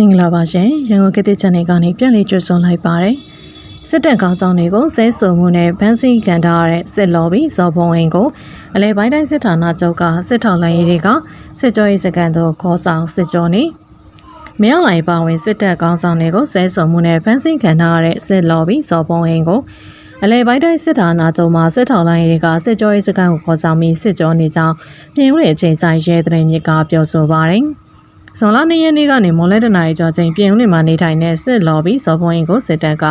မင်္ဂလာပါရှင်ရန်ကုန်ကတိချန်နယ်ကနေပြန်လည်ကြိုဆိုလိုက်ပါတယ်စစ်တပ်ကောင်းဆောင်တွေကိုဆဲဆုံမှုနဲ့ဗန်းစီကန်ထားရတဲ့စစ်လော်ဘီဇော်ဘုံဝင်ကိုအလဲပိုင်းတိုင်းစစ်ဌာနချုပ်ကစစ်ထောက်လိုင်းရေးတွေကစစ်ကြောရေးစကန်တို့ခေါ်ဆောင်စစ်ကြောနေမြောက်လိုက်ပါဝင်စစ်တပ်ကောင်းဆောင်တွေကိုဆဲဆုံမှုနဲ့ဗန်းစီကန်ထားရတဲ့စစ်လော်ဘီဇော်ဘုံဝင်ကိုအလဲပိုင်းတိုင်းစစ်ဌာနချုပ်မှာစစ်ထောက်လိုင်းရေးတွေကစစ်ကြောရေးစကန်ကိုခေါ်ဆောင်ပြီးစစ်ကြောနေကြောင်းပြင်ဦးရဲ့အချိန်ဆိုင်ရဲတဲ့မြစ်ကပြောဆိုပါတယ် ဇွန်လ၂ရက်နေ့ကနေမွန်လက်တနာရီကျော်ချိန်ပြင်ဦးလွင်မှာနေထိုင်တဲ့စစ်လော်ဘီစော်ဘွန်ရင်ကိုစစ်တပ်က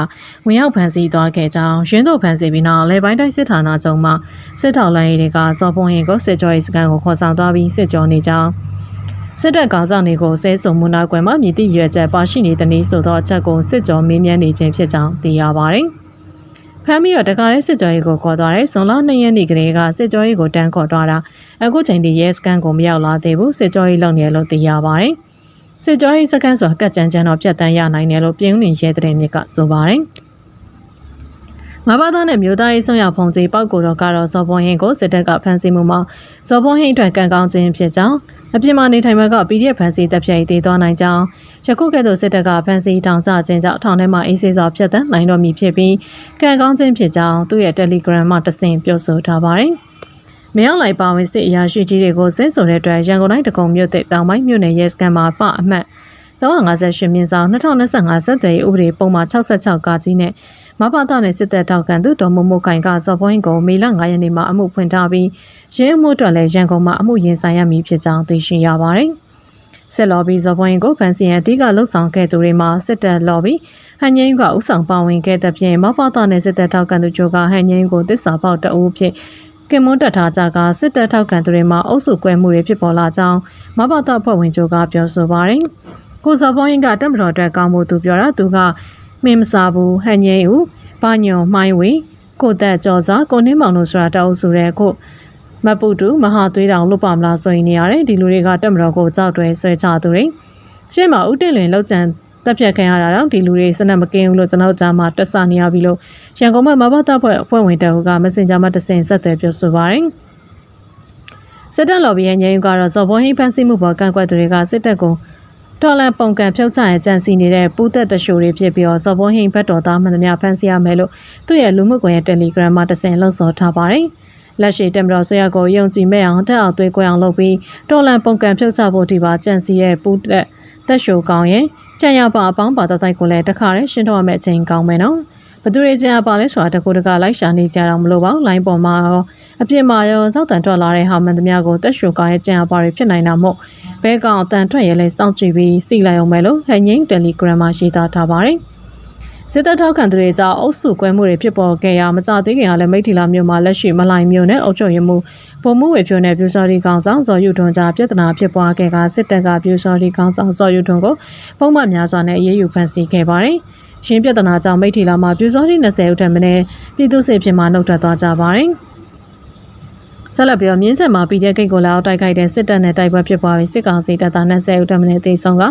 ဝင်ရောက်ဖမ်းဆီးသွားခဲ့ကြောင်းရင်းတို့ဖမ်းဆီးပြီးနောက်လေပိုင်းတိုင်းစစ်ဌာနချုပ်မှစစ်ထောက်လိုင်းတွေကစော်ဘွန်ရင်ကိုစစ်ကြောရေးစခန်းကိုခေါ်ဆောင်သွားပြီးစစ်ကြောနေကြောင်းစစ်တပ်ကောင်ဆောင်တွေကိုဆဲဆုံမှုနောက်ကွယ်မှာမြည်သည့်ရွယ်ချက်ပါရှိနေတဲ့နည်းဆိုသောအချက်ကိုစစ်ကြောမေးမြန်းနေခြင်းဖြစ်ကြောင်းသိရပါတယ်။ ဖမ်းပြီးတော့တခါလေးစစ်ကြောရေးကိုခေါ်သွားတယ်။ဇွန်လ2ရက်နေ့ကလေးကစစ်ကြောရေးကိုတန်းခေါ်သွားတာအခုချိန်ထိရဲစခန်းကိုမရောက်လာသေးဘူးစစ်ကြောရေးလုပ်နေလို့သိရပါတယ်။စစ်ကြောရေးစခန်းဆိုတာကတ်ကြမ်းကြမ်းတော့ပြတ်တန်းရနိုင်တယ်လို့ပြည်ဦးနေရဲတဲ့မြစ်ကဆိုပါတယ်။ မဘာသားနဲ့မြို့သားရေးဆုံးရဖုန်ကြီးပောက်ကိုတော့ကတော့ဇော်ဘွန်ဟင်းကိုစစ်တပ်ကဖမ်းဆီးမှုမှာဇော်ဘွန်ဟင်းအတွက်ကံကောင်းခြင်းဖြစ်ကြောင်းအပြင်မှာနေထိုင်မှာက PDF ဖန်စီတပ်ဖြတ်ရေးတည်သွားနိုင်ကြောင်းယခုကဲ့သို့စစ်တပ်ကဖန်စီတောင်ကျခြင်းကြောင့်ထောင်ထဲမှာအေးဆေးစွာဖျက်ဆီးနိုင်တော်မူဖြစ်ပြီးကံကောင်းခြင်းဖြစ်ကြောင်းသူ့ရဲ့ Telegram မှာတဆင့်ပြောဆိုထားပါတယ်။မြောက်လိုက်ပါဝင်စစ်အရာရှိကြီးတွေကိုဆဲဆိုတဲ့အတွက်ရန်ကုန်တိုင်းတကုံမြို့တဲ့တောင်ပိုင်းမြို့နယ်ရဲစခန်းမှာပအမှတ်358မြင်းဆောင်2025ဆက်သွယ်ရေးဥပဒေပုံမှန်66ကကြီးနဲ့ မဘာသာနဲ့စစ်တပ်ထောက်ခံသူဒေါ်မမိုခိုင်ကစော်ပွင့်ကိုမေလ9ရက်နေ့မှာအမှုဖွင့်ထားပြီးရင်းမှုအတွက်လည်းရန်ကုန်မှာအမှုရင်ဆိုင်ရမည်ဖြစ်ကြောင်းသိရှိရပါတယ်။စစ်လော်ဘီဇော်ပွင့်ကိုဖန်စီရန်အဓိကလှုပ်ဆောင်ခဲ့သူတွေမှာစစ်တပ်လော်ဘီဟန်ငိမ့်ကဥဆောင်ပါဝင်ခဲ့တဲ့ပြင်မဘာသာနဲ့စစ်တပ်ထောက်ခံသူတို့ကဟန်ငိမ့်ကိုတစ္ဆာပေါက်တအူးဖြစ်ကင်မွန်းတက်ထားကြကစစ်တပ်ထောက်ခံသူတွေမှာအုပ်စုကွဲမှုတွေဖြစ်ပေါ်လာကြောင်းမဘာသာဖွဲ့ဝင်တို့ကပြောဆိုပါတယ်။ကိုစော်ပွင့်ကတက်မတော်အတွက်ကောင်းမှုသူပြောတာသူက မင်းမစားဘူးဟန်ငိမ့်ဦးဘာညော်မိုင်းဝေကိုသက်ကျော်စွာကိုနှင်းမောင်တို့ဆိုတာတောက်ဆိုတဲ့ကိုမပုတူမဟာသွေးတောင်လွတ်ပါမလားဆိုရင်နေရတယ်ဒီလူတွေကတက်မတော်ကိုကြောက်တွဲဆွဲချသူတွေရှင်းမှာဥတင်လွင်လောက်ကျန်တက်ဖြတ်ခံရတာတော့ဒီလူတွေစနက်မကင်းဘူးလို့ကျွန်တော်ကြားမှာတက်ဆနေရပြီလို့ရန်ကုန်မှာမဘာတာဖွဲ့အဖွဲ့ဝင်တအုပ်ကမစင်ဂျာမှာတဆင်ဆက်သွယ်ပြောဆိုပါတယ်စစ်တပ်လော်ဘီရဲ့ညရင်ကတော့ဇော်ဘွန်ဟိဖန်စီမှုပေါ်ကန့်ကွက်သူတွေကစစ်တပ်ကို ဒေါ်လာပုံကန်ဖြုတ်ချရဲ့ကြံစီနေတဲ့ပူးသက်တရှိုတွေဖြစ်ပြီးတော့ဇော်ဘွန်ဟိဘတ်တော်သားမှန်သမျှဖန်စီရမယ်လို့သူ့ရဲ့လူမှုကွန်ရက် Telegram မှာတဆင်လှုပ်ဆော်ထားပါတယ်။လက်ရှိတမတော်ဆွေရကိုယုံကြည်မဲ့အောင်တက်အောင်သွေးကွဲအောင်လုပ်ပြီးဒေါ်လာပုံကန်ဖြုတ်ချဖို့ဒီပါကြံစီရဲ့ပူးသက်တက်ရှိုကောင်းရဲ့ကြံရပါအပေါင်းပါတတိုက်ကိုလည်းတခါတည်းရှင်းထုတ်ရမယ့်အချိန်ကောင်းမယ်နော်။ ဘသူတွေကြံပါလဲဆိုတာတကူတကလိုက်ရှာနေကြတော့မလို့ပါလိုင်းပေါ်မှာရောအပြစ်မှာရောစောက်တန်ထွက်လာတဲ့ဟာမှန်သမျှကိုတက်ရှူကားရဲ့ကြံပါတွေဖြစ်နိုင်တာမို့ဘဲကောင်အတန်ထွက်ရဲလဲစောင့်ကြည့်ပြီးစီလိုက်အောင်မယ်လို့ဟန်ငိမ့် Telegram မှာရေးသားထားပါတယ်စစ်တပ်ထောက်ခံသူတွေကြောင့်အုပ်စုကွဲမှုတွေဖြစ်ပေါ်ခဲ့ရမကြသေးခင်ကလည်းမိထီလာမြို့မှာလက်ရှိမလိုင်မြို့နဲ့အုပ်ချုပ်ရေးမှုပုံမှုဝေဖြိုနဲ့ပြူစော်ဒီကောင်ဆောင်ဇော်ယူထွန်းကြားပြဿနာဖြစ်ပွားခဲ့ကစစ်တပ်ကပြူစော်ဒီကောင်ဆောင်ဇော်ယူထွန်းကိုပုံမှန်များစွာနဲ့အရေးယူဖမ်းဆီးခဲ့ပါတယ်။ ရင်းပြဿနာကြောင့်မိထီလာမှာပြူစောတိ20ဦးထက်မနည်းပြည်သူ့စစ်ဖြစ်မှနှုတ်ထွက်သွားကြပါတယ်။ဆက်လက်ပြီးတော့မြင်းဆက်မှာပြည်တဲ့ဂိတ်ကိုလာအောင်တိုက်ခိုက်တဲ့စစ်တပ်နဲ့တိုက်ပွဲဖြစ်ပွားပြီးစစ်ကောင်စီတပ်သား20ဦးထက်မနည်းသေဆုံးက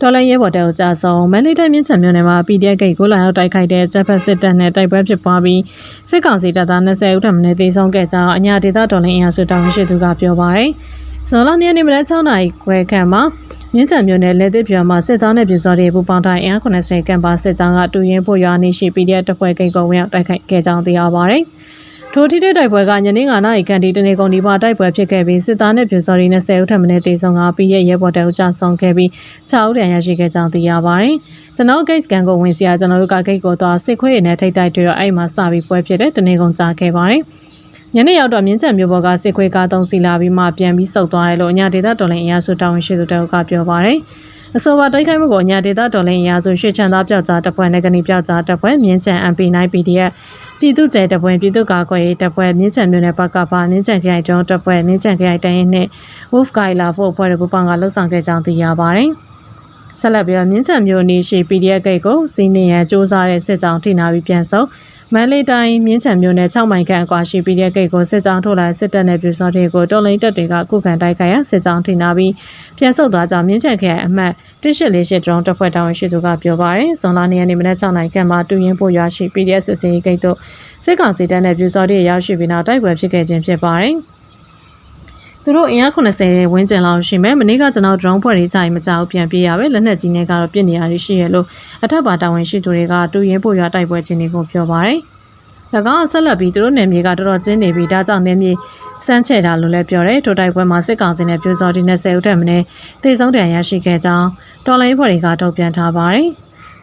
ဒေါ်လာရဲဘော်တဲကိုကြာဆုံးမန္တလေးတိုင်းမြင်းဆက်မြို့နယ်မှာပြည်တဲ့ဂိတ်ကိုလာအောင်တိုက်ခိုက်တဲ့ဂျက်ဖက်စစ်တပ်နဲ့တိုက်ပွဲဖြစ်ပွားပြီးစစ်ကောင်စီတပ်သား20ဦးထက်မနည်းသေဆုံးခဲ့ကြောင်းအညာဒေသဒေါ်လာအင်အားစုတောင်းရှိသူကပြောပါရယ်။ ဇွန်လ2ရက်နေ့မနက်6နာရီခွဲခန့်မှာမြင်းချံမြို့နယ်လက်သစ်ပြွာမှာစစ်သားနဲ့ပြည်စော်တွေပူပေါင်းတိုင်းအင်အား80ကမ်ပါစစ်ကြောင်းကတူရင်ဖို့ရွာနေရှိ PDF တပ်ဖွဲ့ကိတ်ကုံဝင်ရောက်တိုက်ခိုက်ခဲ့ကြောင်းသိရပါဗျ။ထိုထိတဲ့တိုက်ပွဲကညနေ9နာရီခန့်ဒီတနေကုန်ဒီပါတိုက်ပွဲဖြစ်ခဲ့ပြီးစစ်သားနဲ့ပြည်စော်တွေနဲ့10ဦးထပ်မံတေဆုံးကပြီးရဲ့ရဲဘော်တပ်ဦးကြဆုံးခဲ့ပြီး6ဦးတန်ရရှိခဲ့ကြောင်းသိရပါဗျ။ကျွန်တော် gate scan ကိုဝင်စီရကျွန်တော်တို့က gate ကိုသွားစစ်ခွေးရနဲ့ထိတ်တိုက်တွေ့တော့အဲ့မှာစပြီးပွဲဖြစ်တဲ့တနေကုန်ကြားခဲ့ပါတယ်။ ညနေရောက်တော့မြင်းချံမြို့ပေါ်ကစစ်ခွေးကားသုံးစီလာပြီးမှပြန်ပြီးဆုတ်သွားတယ်လို့အညာဒေသတော်လိုင်းအရာစုတာဝန်ရှိသူတအုပ်ကပြောပါတယ်။အဆိုပါတိုက်ခိုက်မှုကိုအညာဒေသတော်လိုင်းအရာစုရွှေချန်သားပြောက်ကြားတပ်ဖွဲ့နဲ့ကနေပြောက်ကြားတပ်ဖွဲ့မြင်းချံ MP9 PDF ပြည်သူ့ကျဲတပ်ဖွဲ့ပြည်သူ့ကာကွယ်ရေးတပ်ဖွဲ့မြင်းချံမြို့နယ်ပကပမြင်းချံခရိုင်တုံးတပ်ဖွဲ့မြင်းချံခရိုင်တိုင်းရင်နဲ့ Wolf Guy လာဖို့အဖွဲ့တို့ပူပေါင်းကလှုပ်ဆောင်ခဲ့ကြောင်းသိရပါတယ်။ဆက်လက်ပြီးတော့မြင်းချံမြို့နေရှိ PDF ဂိတ်ကိုစီးနေရန်စ조사တဲ့စစ်ကြောင်းထိနာပြီးပြန်ဆုပ် မန္တလေးတိုင်းမြင်းချံမြို့နယ်6မိုင်ခန့်အကွာရှိပြီးတဲ့ဂိတ်ကိုစစ်ကြောင်းထုတ်လာစစ်တပ်နဲ့ပြည်စောတွေကိုတော်လိုင်းတပ်တွေကကုခံတိုက်ခိုက်ရစစ်ကြောင်းထိနာပြီးပြန်ဆုတ်သွားကြောင်းမြင်းချံခရိုင်အမှတ်1848ဒရုန်းတပ်ဖွဲ့တာဝန်ရှိသူကပြောပါရယ်ဇွန်လ2ရက်နေ့မနက်6နာရီခန့်မှာတူရင်ပို့ရွာရှိ PDF စစ်စေးဂိတ်တို့စစ်ကောင်စီတပ်နဲ့ပြည်စောတွေရောက်ရှိပြီးနောက်တိုက်ပွဲဖြစ်ခဲ့ခြင်းဖြစ်ပါတယ်။က သူတို့အင်အား80ဝန်းကျင်လောက်ရှိမယ်မနေ့ကကျွန်တော် drone ဖွဲ့တွေကြာရင်မကြောက်ပြန်ပြေးရပဲလက်နက်ကြီးနဲ့ကတော့ပြစ်နေရရှိရလို့အထက်ပါတာဝန်ရှိသူတွေကတူရင်ပို့ရွာတိုက်ပွဲချင်းတွေကိုပြောပါတယ်၎င်းဆက်လက်ပြီးသူတို့နယ်မြေကတော်တော်ကျင်းနေပြီးဒါကြောင့်နယ်မြေစမ်းချဲတာလို့လည်းပြောတယ်ထိုတိုက်ပွဲမှာစစ်ကောင်စီနဲ့ပြူစော်ဒီ20ဦးထက်မင်းတေဆုံးတန်ရရှိခဲ့ကြောင်းတော်လိုင်းဖွဲ့တွေကထုတ်ပြန်ထားပါတယ်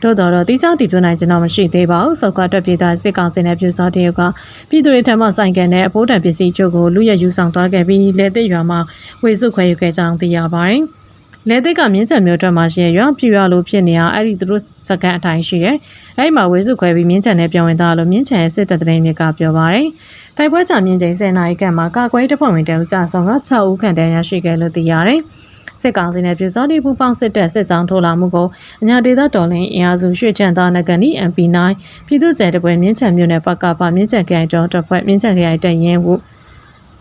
တို့တော်တော့တိကျတည်ပြနိုင်ခြင်းတော့မရှိသေးပါဘူး။စောက်ကတက်ပြေးသားစစ်ကောင်စီနဲ့ပြူစောတရုတ်ကပြည်သူတွေထံမှဆိုင်ကန်တဲ့အဖိုးတန်ပစ္စည်းချုပ်ကိုလူရယူဆောင်သွားခဲ့ပြီးလက်သစ်ရွာမှာဝေစုခွဲယူခဲ့ကြောင်းသိရပါတယ်။လက်သစ်ကမြင်းချံမျိုးအတွက်မှာရှိရရွာပြူရွာလိုဖြစ်နေတာအဲ့ဒီသူတို့စကန်အတိုင်းရှိတယ်။အဲ့ဒီမှာဝေစုခွဲပြီးမြင်းချံနဲ့ပြောင်းဝင်သွားလို့မြင်းချံရဲ့စစ်တပ်တဲ့မြစ်ကပြောပါတယ်။တိုက်ပွဲကြမြင့်ချိန်10နာရီခန့်မှာကာကွယ်တပ်ဖွဲ့ဝင်တအုပ်ကြဆောင်က6ဦးခန့်တန်းရရှိခဲ့လို့သိရတယ်။ စစ်ကောင်စီနဲ့ပြည်စောတိပူပေါင်းစစ်တပ်စစ်ကြောင်းထိုးလာမှုကိုအညာဒေသတော်လင်းအင်အားစုရွှေချန်သားနဂနီ MP9 ပြည်သူ့ကျဲတပွဲမြင်းချံမြို့နယ်ပကပမြင်းချံခိုင်ကျော်တပ်ဖွဲ့မြင်းချံခိုင်တရင်ဟု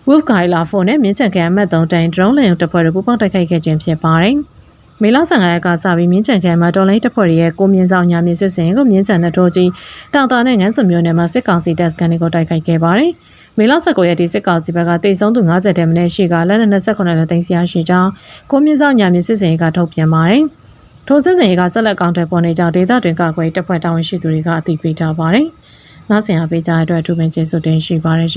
Wolf Gaila ဖုန်းနဲ့မြင်းချံခိုင်အမှတ်3တိုင် drone လင်တပ်ဖွဲ့တို့ပူပေါင်းတိုက်ခိုက်ခဲ့ခြင်းဖြစ်ပါတယ်။မေလ15ရက်ကစပြီးမြင်းချံခိုင်မှာတော်လိုင်းတပ်ဖွဲ့ရဲ့ကိုမြင့်ဆောင်ညာမြင့်စစ်စင်ကိုမြင်းချံနဲ့ထိုးကြီးတောင်တာနဲ့ငန်းစုံမြို့နယ်မှာစစ်ကောင်စီတပ်စခန်းတွေကိုတိုက်ခိုက်ခဲ့ပါတယ်။ မေလ19ရက်ဒီစစ်ကောင်စီဘက်ကတိတ်ဆုံးသူ90တဲမင်းရှိကလက်နက်28လက်သိန်းစီရရှိကြောင်းကိုမြင့်ဆောင်ညာမြင့်စစ်စင်ကထုတ်ပြန်ပါတယ်။ထိုစစ်စင်ကဆက်လက်ကောင်တွေပေါ်နေကြောင်းဒေသတွင်ကာကွယ်တပ်ဖွဲ့တာဝန်ရှိသူတွေကအသိပေးထားပါတယ်။နောက်ဆင်အားပေးကြတဲ့အတွက်အထူးပင်ကျေးဇူးတင်ရှိပါတယ်ရှင်